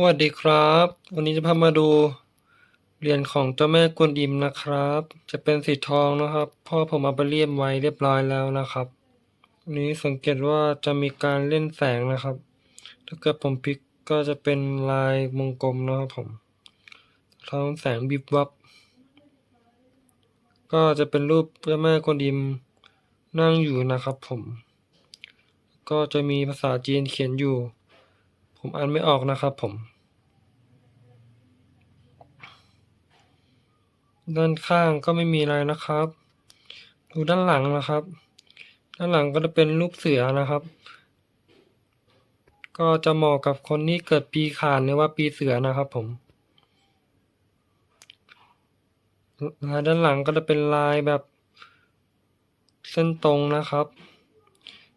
วัสดีครับ วันนี้จะพามาดูเหรียญของเจ้าแม่กวนอิมนะครับ จะเป็นสีทองนะครับพ่อผมเอาไปเลี่ยมไว้เรียบร้อยแล้วนะครับอันนี้สังเกตว่าจะมีการเล่นแสงนะครับ ถ้าเกิดผมพลิกก็จะเป็นลายวงกลมนะครับผมท้องแสงบิบวับ ก็จะเป็นรูปเจ้าแม่กวนอิมนั่งอยู่นะครับผม ก็จะมีภาษาจีนเขียนอยู่ ผมอ่านไม่ออกนะครับผม ด้านข้างก็ไม่มีอะไรนะครับ ดูด้านหลังนะครับ ด้านหลังก็จะเป็นรูปเสือนะครับ ก็จะเหมาะกับคนที่เกิดปีขานหรือว่าปีเสือนะครับผมลายด้านหลังก็จะเป็นลายแบบเส้นตรงนะครับ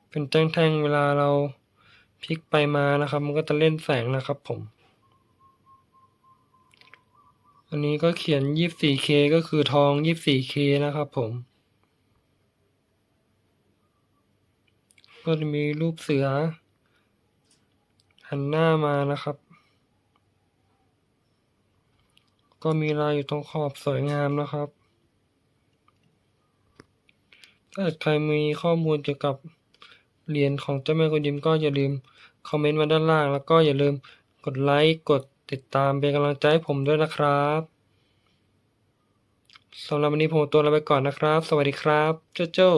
เป็นแท่งๆเวลาเรา พลิกไปมานะครับ มันก็จะเล่นแสงนะครับผม อันนี้ก็เขียน 24K ก็คือทอง 24K นะครับผม ก็จะมีรูปเสือ หันหน้ามานะครับ ก็มีลายอยู่ตรงขอบสวยงามนะครับ ถ้าใครมีข้อมูลเกี่ยวกับ เรียนของเจ้าแม่กวนอิมก็อย่าลืมคอมเมนต์มาด้านล่าง แล้วก็อย่าลืมกดไลค์กดติดตามเป็นกำลังใจให้ผมด้วยนะครับสำหรับวันนี้ผมตัวลาไปก่อนนะครับ สวัสดีครับ เจ้าเจ้า